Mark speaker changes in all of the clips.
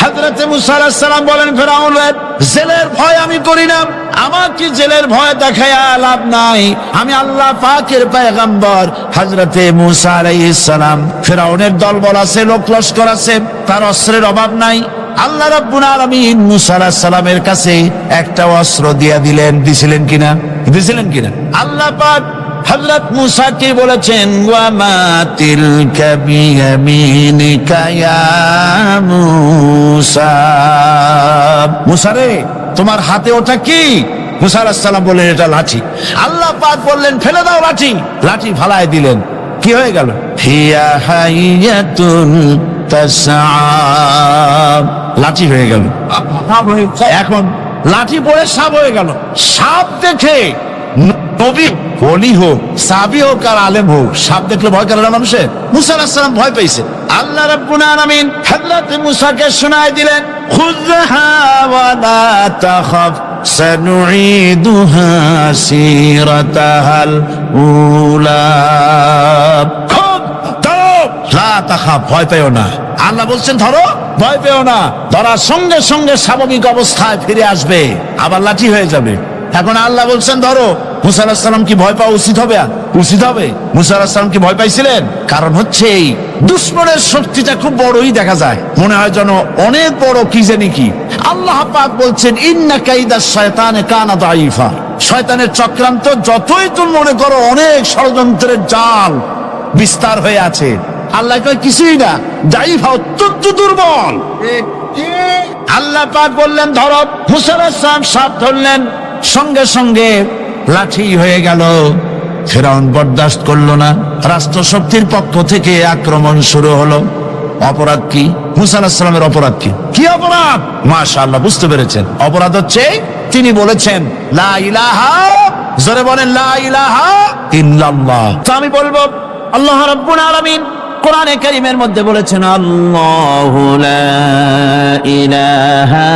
Speaker 1: হাজরতে মুসা আলাইহিস সালাম বলেন ফেরাউনের জেলের ভয় আমি করি না। আমাকে জেলের ভয় দেখায়া লাভ নাই। আমি আল্লাহ পাকের পয়গম্বর হযরতে মুসা আলাইহিস সালাম। ফেরাউনের দলবল আছে, লোক লস্কর আছে, তার অস্ত্রের অভাব নাই। আল্লাহ রাব্বুল আলামিন মুসা আলাইহিস সালামের কাছে একটা অস্ত্র দিয়া দিলেন। দিছিলেন কিনা? দিছিলেন কিনা? আল্লাহ পাক হযরত মুসাকে বলেছেন? ওয়া মা তিলকা বিয়ামিনিকা ইয়া মুসা। মুসা রে তোমার হাতে ওটা কি? মুসা আলাইহিস সালাম বললেন এটা লাঠি। আল্লাহ পাক বললেন ফেলে দাও লাঠি। লাঠি ফালায় দিলেন। কি হয়ে গেল? হিয়া হাইয়াতুন লাঠি হয়ে গেল। এখন লাঠি পড়ে সাপ হয়ে গেল। সাপ দেখে নবী বলি হোক সাবি হোক আর আলেম হোক সাপ দেখলে ভয় করে না মানুষের? মুসা আলাহিসাম ভয় পেয়েছে। আল্লাহ রাব্বুল আলামিন হযরত মুসাকে শোনায় দিলেন খুযহা ওয়া লা তাখাফ সানুঈদুহা সিরাতাহাল উলা। খুব ধরো লা তাখাফ ভয় পেও না। আল্লাহ বলছেন ধরো ভয় পেও না। ধরার সঙ্গে সঙ্গে স্বাভাবিক অবস্থায় ফিরে আসবে আবার লাঠি হয়ে যাবে। এখন আল্লাহ বলছেন ধরো মুসা আলাহিস সালাম কি ভয় পাওয়া উচিত হবে উচিত হবে? মুসা আলাহিস সালাম কি ভয় পাইছিলেন? কারণ হচ্ছে এই দুশ্মনের শক্তিটা খুব বড়ই দেখা যায়। মনে হয় যেন অনেক বড়, কি জানি কি? আল্লাহ পাক বলছেন, ইন্না কাইদা শয়তানে কানা দাইফা শয়তানের চক্রান্ত যতই তুমি মনে করো অনেক ষড়যন্ত্রের জাল বিস্তার হয়ে আছে। আল্লাহ কয়, কিছুই না দাইফা অত্যন্ত দুর্বল। আল্লাহ পাক বললেন, ধরো সাহেব সাপ ধরলেন। সঙ্গে সঙ্গে লাঠি হয়ে গেল। ফেরাউন বরদাস্ত করল না। রাষ্ট্র শক্তির পক্ষ থেকে আক্রমণ শুরু হলো। অপরাধ কি? মুসা অপরাধ কি? কি অপরাধ? মাশাআল্লাহ বুঝতে পেরেছেন। অপরাধ হচ্ছে তিনি বলেছেন লা ইলাহা জোরে বলেন লা ইলাহা ইল্লাল্লাহ। তো আমি বলব আল্লাহ রাব্বুল আলামিন কোরআনে কারিমের মধ্যে বলেছেন আল্লাহ ইলাহা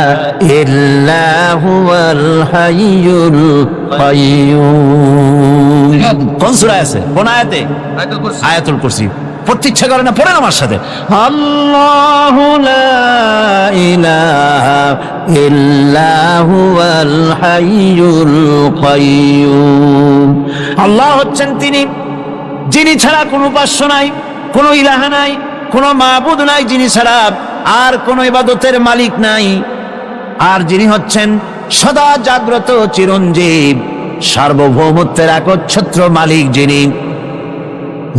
Speaker 1: ইল্লা হুয়াল হাইয়ুল কাইয়্যুম কোন সূরা আছে? কোন আয়াতে? আয়াতুল কুরসি। পড়তে ইচ্ছা করে না পড়েন আমার সাথে। আল্লাহ ইলাহা ইল্লা হুয়াল হাইয়ুল কাইয়্যুম আল্লাহ হচ্ছেন তিনি যিনি ছাড়া কোনো উপাস্য নাই। কোনো ইলাহা নাই, কোনো মাবুদ নাই যিনি ছাড়া, আর কোনো ইবাদতের মালিক নাই। আর যিনি হচ্ছেন সদা জাগ্রত চিরঞ্জীব, সার্বভৌমত্বের একচ্ছত্র মালিক যিনি।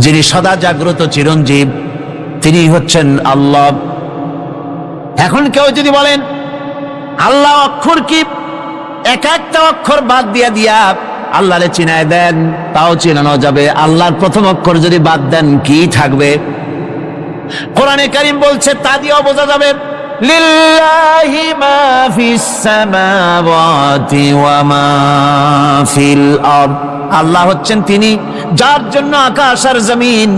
Speaker 1: যিনি সদা জাগ্রত চিরঞ্জীব, তিনি হচ্ছেন আল্লাহ। এখন কেউ যদি বলেন, আল্লাহ অক্ষর কি? এক একটা অক্ষর বাদ দিয়া দিয়া আল্লাহরে চিনায় দেন, তাও চিনানো যাবে। আল্লাহর প্রথম অক্ষর যদি বাদ দেন, কি থাকবে? কোরআনে কারিম বলছে, তা দিয়েও বোঝা যাবে, লিল্লাহি মা ফিস সামাওয়াতি ওয়া আল্লাহ হচ্ছেন তিনি, যার জন্য আকাশ আর জমিন,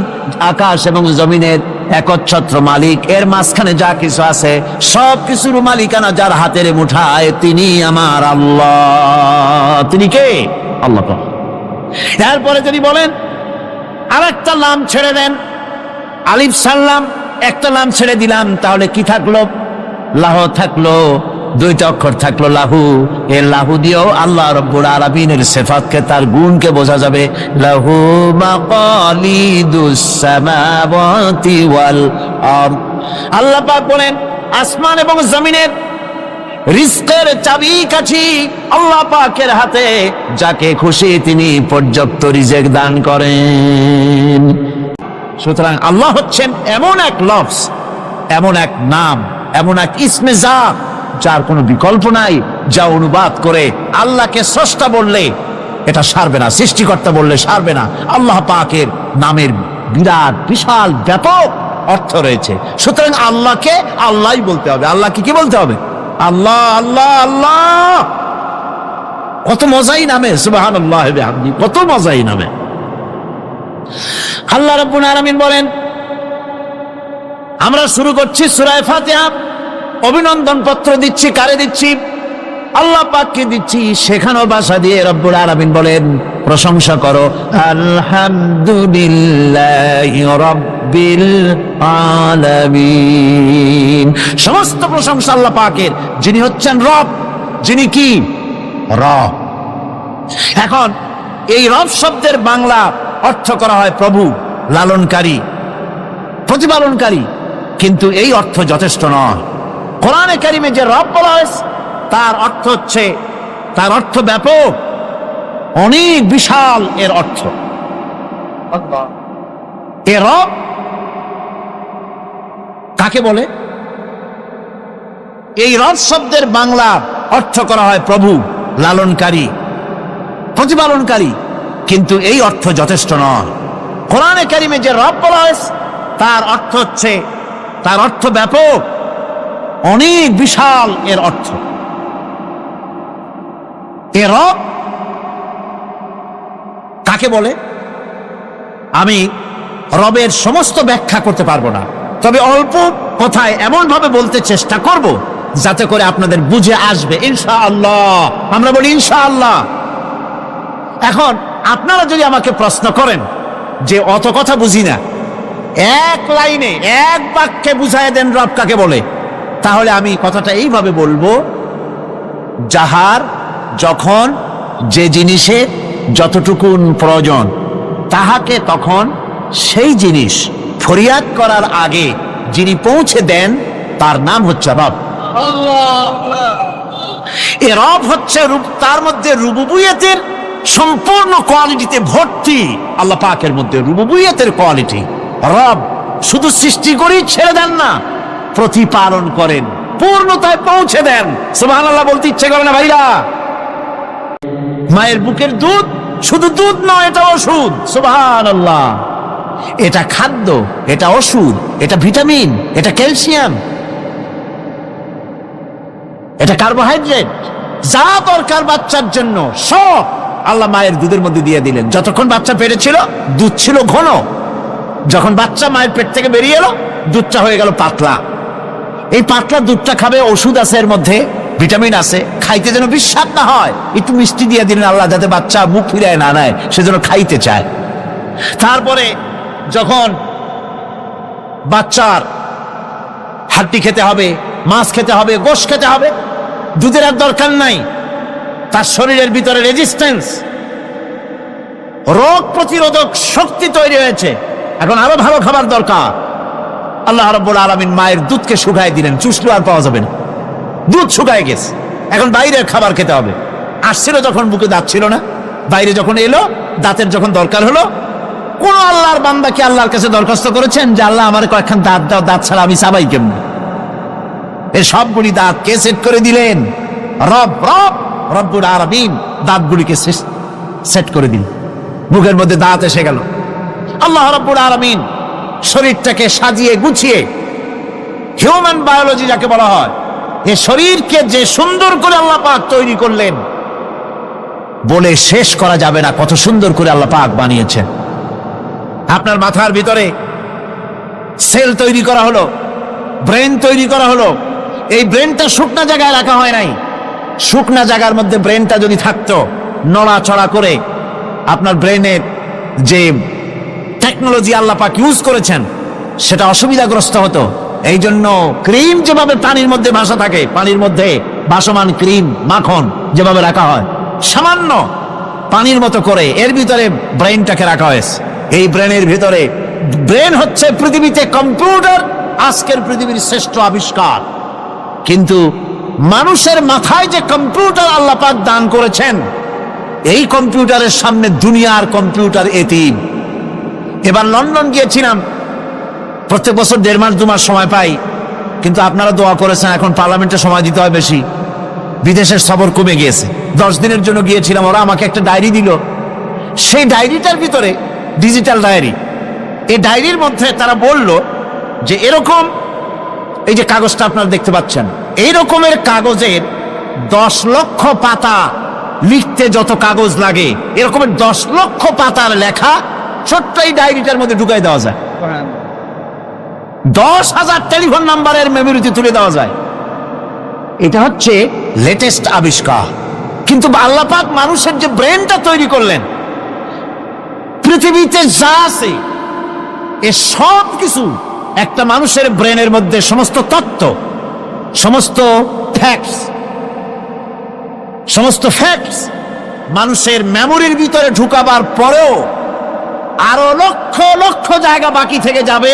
Speaker 1: আকাশ এবং জমিনের একচ্ছত্র মালিক। এর মাঝখানে যা কিছু আছে সব কিছুর মালিকানা যার হাতের মুঠায়, তিনি আমার আল্লাহ। তিনি কে? আল্লাহ পাক। এরপরে যদি বলেন আর একটা নাম ছেড়ে দেন, আলিফ সাল্লাম, একটা নাম ছেড়ে দিলাম, তাহলে কি থাকল? লাহ থাকল, দুইটা অক্ষর থাকল লাহু। এ লাহু দিয়েও আল্লাহ রব্বুল আলামিনের সিফাতকে, তার গুণকে বোঝা যাবে। লাহু আল্লাহ বলেন, আসমান এবং জমিনের রিস্কের চাবি কাছি আল্লাহ পাকের হাতে, যাকে খুশি তিনি পর্যাপ্ত রিজেক দান করেন। সুতরাং আল্লাহ হচ্ছেন এমন এক লফস এমন এক নাম, এমন এক ইসমে যার কোনো বিকল্প নাই, যা অনুবাদ করে আল্লাহকে স্রষ্টা বললে এটা সারবে না, সৃষ্টিকর্তা বললে সারবে না। আল্লাহ পাকের নামের বিরাট, বিশাল, ব্যাপক অর্থ রয়েছে। সুতরাং আল্লাহকে আল্লাহই বলতে হবে। আল্লাহকে কি বলতে হবে? আল্লাহ আল্লাহ আল্লাহ। কত মজাই নামে সুবাহান আল্লাহ আপনি কত মজাই নামে। আল্লাহ রাব্বুল আলামিন বলেন, আমরা শুরু করছি সুরায় ফাতিহা। অভিনন্দন পত্র দিচ্ছি, কারে দিচ্ছি? আল্লাহ পাককে দিচ্ছি? সেখানেও বাসা দিয়ে রব্বুল আলামিন বলেন, প্রশংসা করো, আলহামদুলিল্লাহি রাব্বিল রব্বিল আলামিন। সমস্ত প্রশংসা আল্লাহ পাকের। যিনি হচ্ছেন রব, যিনি কি? রব। এখন এই রব শব্দের বাংলা অর্থ করা হয় প্রভু, লালনকারী, প্রতিপালনকারী। কিন্তু এই অর্থ যথেষ্ট নয়। কোরআনে কারিমে যে রব বলা হয়েছে, তার অর্থ হচ্ছে, তার অর্থ ব্যাপক, অনেক বিশাল এর অর্থ। এ রব কাকে বলে? এই রব শব্দের বাংলা অর্থ করা হয় প্রভু, লালনকারী, প্রতিপালনকারী। কিন্তু এই অর্থ যথেষ্ট নয়। কোরআনে কারিমে যে রব বলা হয়েছে, তার অর্থ হচ্ছে, তার অর্থ ব্যাপক, অনেক বিশাল এর অর্থ। এ রব কাকে বলে? আমি রবের সমস্ত ব্যাখ্যা করতে পারব না। তবে অল্প কথায় এমন ভাবে বলতে চেষ্টা করব যাতে করে আপনাদের বুঝে আসবে ইনশা আল্লাহ আমরা বলি ইনশা আল্লাহ এখন আপনারা যদি আমাকে প্রশ্ন করেন যে অত কথা বুঝি না, এক লাইনে, এক বাক্যে বুঝাই দেন রব কাকে বলে, তাহলে আমি কথাটা এইভাবে বলব, যাহার যখন যে জিনিসের যতটুকুন প্রয়োজন, তাহাকে তখন সেই জিনিস ফরিয়াদ করার আগে যিনি পৌঁছে দেন তার নাম হচ্ছে রব। এ রব হচ্ছে রূপ তার মধ্যে রুবুবুয়েতের সম্পূর্ণ কোয়ালিটিতে ভর্তি আল্লাহ পাকের মধ্যে রুবুবুয়েতের কোয়ালিটি। রব শুধু সৃষ্টি করেই ছেড়ে দেন না প্রতিপালন করেন পূর্ণতায় পৌঁছে দেন। আল্লাহ বলতে ইচ্ছে করে না ভাইরা। মায়ের বুকের দুধ শুধু দুধ নয় এটা ওষুধ। সুবহান আল্লাহ এটা খাদ্য, এটা ওষুধ, এটা ভিটামিন, এটা ক্যালসিয়াম, এটা কার্বোহাইড্রেট, যা দরকার বাচ্চার জন্য, সব আল্লাহ মায়ের দুধের মধ্যে দিয়ে দিলেন। যতক্ষণ বাচ্চা পেটে ছিল, দুধ ছিল ঘন। যখন বাচ্চা মায়ের পেট থেকে বেরিয়ে এলো, দুধটা হয়ে গেল পাতলা। এই পাতলা দুধটা খাবে, ওষুধ আছে এর মধ্যে, ভিটামিন আছে, খাইতে যেন বিস্বাদ না হয়, একটু মিষ্টি দিয়ে দিলেন আল্লাহ, যাতে বাচ্চা মুখ ফিরায় না নেয়, সেজন্য খাইতে চায়। তারপরে যখন বাচ্চার হাড্ডি খেতে হবে, মাছ খেতে হবে, গোশ খেতে হবে, দুধের আর দরকার নাই, তার শরীরের ভিতরে রেজিস্ট্যান্স রোগ প্রতিরোধক শক্তি তৈরি হয়েছে। এখন আরও ভালো খাবার দরকার। আল্লাহ রব্বুল আলমিন মায়ের দুধকে শুকায় দিলেন, চুষলো আর পাওয়া যাবে না। দুধ শুকায় গেছে। এখন বাইরের খাবার খেতে হবে। আসছিল যখন বুকে দাঁত ছিল না, বাইরে যখন এলো, দাঁতের যখন দরকার হলো কোন আল্লাহর বান্দা কি আল্লাহর কাছে দরখাস্ত করেছেন যে আল্লাহ আমার কয়েকখান দাঁত দাও, দাঁত ছাড়া আমি সাবাই কেমন? এ সবগুলি দাঁত কে সেট করে দিলেন? রব রব, রব্বুল আরবিন দাঁতগুলিকে সেট করে দিল মুখের মধ্যে দাঁত এসে গেল। আল্লাহ রব্বুল আরবিন শরীরটাকে সাজিয়ে গুছিয়ে হিউম্যান বায়োলজি যাকে বলা হয়, এ শরীরকে যে সুন্দর করে আল্লাহ পাক তৈরি করলেন, বলে শেষ করা যাবে না, কত সুন্দর করে আল্লাহ পাক বানিয়েছেন। আপনার মাথার ভিতরে সেল তৈরি করা হলো, ব্রেন তৈরি করা হলো। এই ব্রেনটা শুকনা জায়গায় রাখা হয় নাই। শুকনা জায়গার মধ্যে ব্রেনটা যদি থাকতো, নড়াচড়া করে আপনার ব্রেনের যে টেকনোলজি আল্লাহ পাক ইউজ করেছেন, সেটা অসুবিধাগ্রস্ত হতো। এই জন্য ক্রিম যেভাবে পানির মধ্যে ভাসা থাকে, পানির মধ্যে ভাসমান ক্রিম মাখন যেভাবে রাখা হয়, সামান্য পানির মতো করে এর ভিতরে ব্রেনটাকে রাখা হয়েছে। এই ব্রেনের ভিতরে, ব্রেন হচ্ছে পৃথিবীতে কম্পিউটার, আজকের পৃথিবীর শ্রেষ্ঠ আবিষ্কার। কিন্তু মানুষের মাথায় যে কম্পিউটার আল্লাহ পাক দান করেছেন, এই কম্পিউটারের সামনে দুনিয়ার কম্পিউটার এতিম। এবার লন্ডন গিয়েছিলাম, প্রত্যেক বছর দেড় মাস, দু মাস সময় পাই, কিন্তু আপনারা দোয়া করেছেন, এখন পার্লামেন্টে সময় দিতে হয় বেশি। বিদেশের সবর কমে গিয়েছে। দশ দিনের জন্য গিয়েছিলাম, ওরা আমাকে একটা ডায়েরি দিল। সেই ডায়েরিটার ভিতরে ডিজিটাল ডায়েরি এই ডায়েরির মধ্যে তারা বলল যে এরকম এই যে কাগজটা আপনারা দেখতে পাচ্ছেন এই রকমের কাগজের দশ লক্ষ পাতা লিখতে যত কাগজ লাগে এরকমের দশ লক্ষ পাতার লেখা ছোট্ট এই ডায়েরিটার মধ্যে ঢুকাই দেওয়া যায়। দশ হাজার টেলিফোন নাম্বারের মেমোরিতে তুলে দেওয়া যায়। এটা হচ্ছে লেটেস্ট আবিষ্কার। কিন্তু আল্লাপাক মানুষের যে ব্রেনটা তৈরি করলেন পৃথিবীতে যা আছে, এ সব কিছু একটা মানুষের ব্রেনের মধ্যে সমস্ত তত্ত্ব, সমস্ত ফ্যাক্টস সমস্ত ফ্যাক্টস মানুষের মেমোরির ভিতরে ঢুকাবার পরেও আরও লক্ষ লক্ষ জায়গা বাকি থেকে যাবে,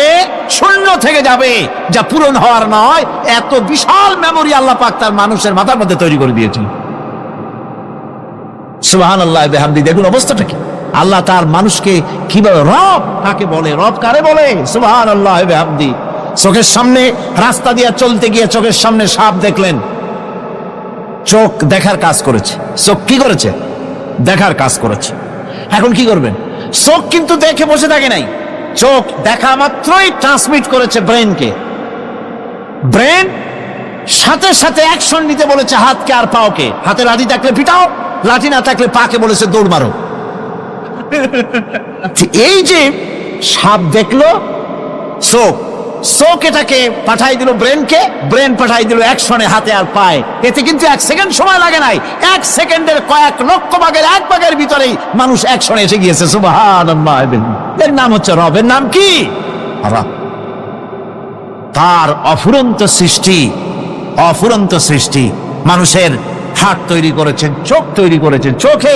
Speaker 1: শূন্য থেকে যাবে, যা পূরণ হওয়ার নয়। এত বিশাল মেমোরি আল্লাহ পাক তার মানুষের মাথার মধ্যে তৈরি করে দিয়েছেন। সুবাহান আল্লাহ বেহামদি, দেখুন অবস্থাটা কি? আল্লাহ তার মানুষকে কীভাবে রব? কাকে বলে? রব কারে বলে? সুবাহান আল্লাহ বেহামদি। চোখের সামনে রাস্তা দিয়ে চলতে গিয়ে চোখের সামনে সাপ দেখলেন। চোখ দেখার কাজ করেছে। চোখ কি করেছে? দেখার কাজ করেছে। এখন কি করবেন? চোখ কিন্তু দেখে বসে থাকে নাই। চোখ দেখা মাত্রই ট্রান্সমিট করেছে ব্রেনকে ব্রেন সাথে সাথে অ্যাকশন নিতে বলেছে হাতকে আর পাওকে। হাতে লাঠি থাকলে পিটাও, লাঠি না থাকলে পাকে বলেছে দৌড় মারো। এই যে সাপ দেখল চোখ চোখ এটাকে পাঠাই দিল ব্রেনকে ব্রেন পাঠাই দিল অ্যাকশনে হাতে আর পায়। এতে কিন্তু এক সেকেন্ড সময় লাগে নাই। এক সেকেন্ডের কয়েক লক্ষ ভাগের এক ভাগের ভিতরেই মানুষ অ্যাকশনে এসে গিয়েছে। সুবহানাল্লাহ। এর নাম হচ্ছে রবের নাম কি? তার অফুরন্ত সৃষ্টি অফুরন্ত সৃষ্টি মানুষের হাত তৈরি করেছেন, চোখ তৈরি করেছেন। চোখে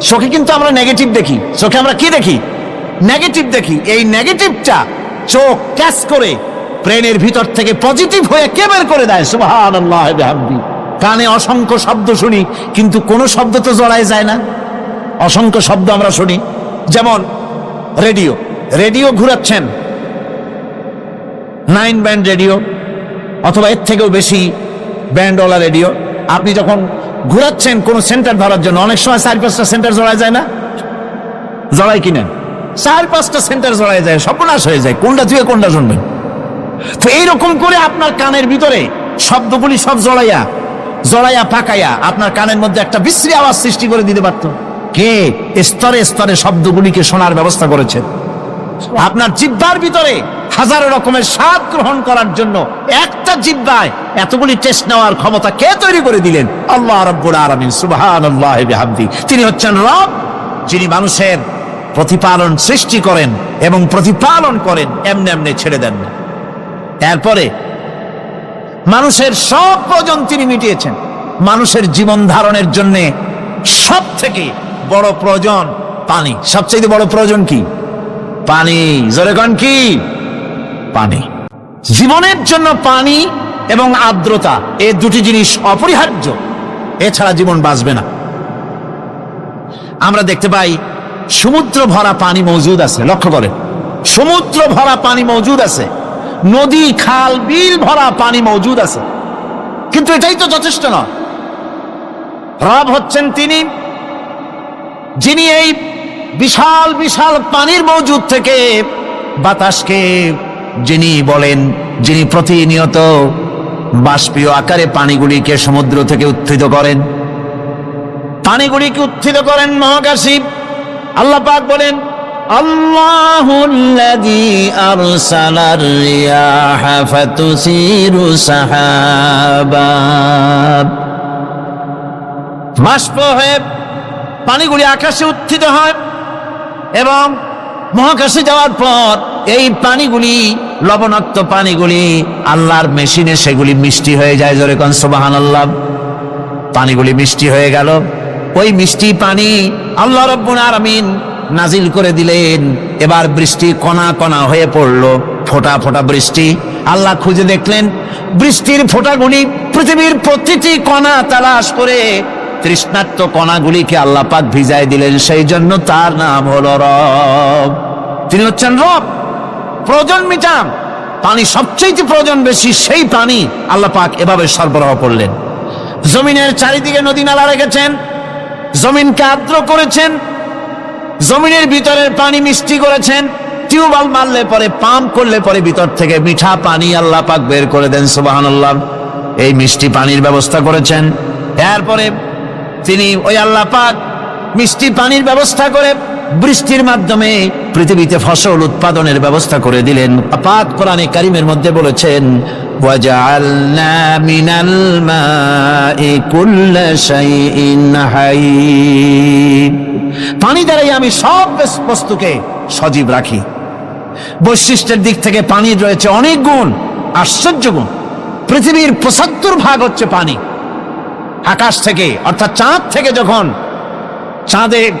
Speaker 1: চোখে কিন্তু আমরা নেগেটিভ দেখি। চোখে আমরা কি দেখি? নেগেটিভ দেখি। এই নেগেটিভটা চোখ ক্যাচ করে ব্রেনের ভিতর থেকে পজিটিভ হয়ে কে বের করে দেয়? বিহামদি। কানে অসংখ্য শব্দ শুনি, কিন্তু কোনো শব্দ তো জড়ায় যায় না। অসংখ্য শব্দ আমরা শুনি। যেমন, রেডিও। রেডিও ঘুরাচ্ছেন। নাইন ব্যান্ড রেডিও, অথবা এর থেকেও বেশি ব্যান্ডওয়ালা রেডিও। আপনি যখন ঘোরাচ্ছেন কোন সেন্টার ধরার জন্য। অনেক সময় চার পাঁচটা সেন্টার জড়ায় যায় না? জড়াই কিনেন চার পাঁচটা সেন্টার জড়ায় যায়, সর্বনাশ হয়ে যায়। কোনটা থেকে কোনটা শুনবেন তো এইরকম করে আপনার কানের ভিতরে শব্দগুলি সব জড়াইয়া জড়াইয়া পাকাইয়া আপনার কানের মধ্যে একটা বিশ্রী আওয়াজ সৃষ্টি করে দিতে পারত। কে স্তরে স্তরে শব্দগুলিকে শোনার ব্যবস্থা করেছেন আপনার জিব্বার ভিতরে হাজারো রকমের স্বাদ গ্রহণ করার জন্য একটা জিব্বায় এতগুলি টেস্ট নেওয়ার ক্ষমতা কে তৈরি করে দিলেন? আল্লাহ রব্বুল আলামিন, সুবহানাল্লাহ বিহামদি। তিনি হচ্ছেন রব, যিনি মানুষের প্রতিপালন সৃষ্টি করেন এবং প্রতিপালন করেন, এমনি এমনি ছেড়ে দেন না। এরপরে মানুষের সব প্রয়োজন তিনি মিটিয়েছেন। মানুষের জীবন ধারণের জন্য সব থেকে বড় প্রয়োজন পানি। সবচেয়ে বড় প্রয়োজন কি? পানি। জোরে কি? পানি। জীবনের জন্য পানি এবং আর্দ্রতা এই দুটি জিনিস অপরিহার্য। এছাড়া জীবন বাঁচবে না। আমরা দেখতে পাই সমুদ্র ভরা পানি মজুদ আছে, লক্ষ্য করে সমুদ্র ভরা পানি মজুদ আছে, নদী, খাল, বিল ভরা পানি মজুদ আছে। কিন্তু এটাই তো যথেষ্ট নয়। রব হচ্ছেন তিনি, যিনি এই বিশাল বিশাল পানির মজুদ থেকে বাতাসকে যিনি বলেন, যিনি প্রতিনিয়ত বাষ্পীয় আকারে পানিগুলিকে সমুদ্র থেকে উত্থিত করেন। পানিগুলিকে উত্থিত করেন মহাকাশিব আল্লাহ পাক বলেন রিয়াহা বাষ্প হয়ে পানিগুলি আকাশে উত্থিত হয় এবং মহাকাশে যাওয়ার পর এই পানিগুলি, লবণাক্ত পানিগুলি আল্লাহর মেশিনে সেগুলি মিষ্টি হয়ে যায়, জোরে কন সোবাহান আল্লাহ পানিগুলি মিষ্টি হয়ে গেল। ওই মিষ্টি পানি আল্লাহ রব্বুল আলামিন নাজিল করে দিলেন। এবার বৃষ্টি কণা কণা হয়ে পড়ল, ফোটা ফোটা বৃষ্টি। আল্লাহ খুঁজে দেখলেন, বৃষ্টির ফোঁটাগুলি পৃথিবীর প্রতিটি কণা তালাশ করে তৃষ্ণার্ত কণাগুলিকে আল্লাহ পাক ভিজাই দিলেন। সেই জন্য তার নাম হলো রব। তিনি হচ্ছেন রব। প্রয়োজন মিটান পানি সবচেয়ে প্রয়োজন বেশি সেই পানি আল্লাহ পাক এভাবে সরবরাহ করলেন। জমিনের চারিদিকে নদী নালা রেখেছেন, জমিনকে আর্দ্র করেছেন, জমিনের ভিতরের পানি মিষ্টি করেছেন, টিউবওয়েল মারলে পরে, পাম্প করলে পরে ভিতর থেকে মিঠা পানি আল্লাহ পাক বের করে দেন সুবাহান এই মিষ্টি পানির ব্যবস্থা করেছেন। এরপরে তিনি ওই আল্লাহ পাক মিষ্টি পানির ব্যবস্থা করে বৃষ্টির মাধ্যমে পৃথিবীতে ফসল উৎপাদনের ব্যবস্থা করে দিলেন। আপাত কোরআনে কারিমের মধ্যে বলেছেন পানি দ্বারাই আমি সব বস্তুকে সজীব রাখি। বৈশিষ্ট্যের দিক থেকে পানির রয়েছে অনেক গুণ, আশ্চর্য গুণ। পৃথিবীর পঁচাত্তর ভাগ হচ্ছে পানি। আকাশ থেকে, অর্থাৎ চাঁদ থেকে যখন চাঁদে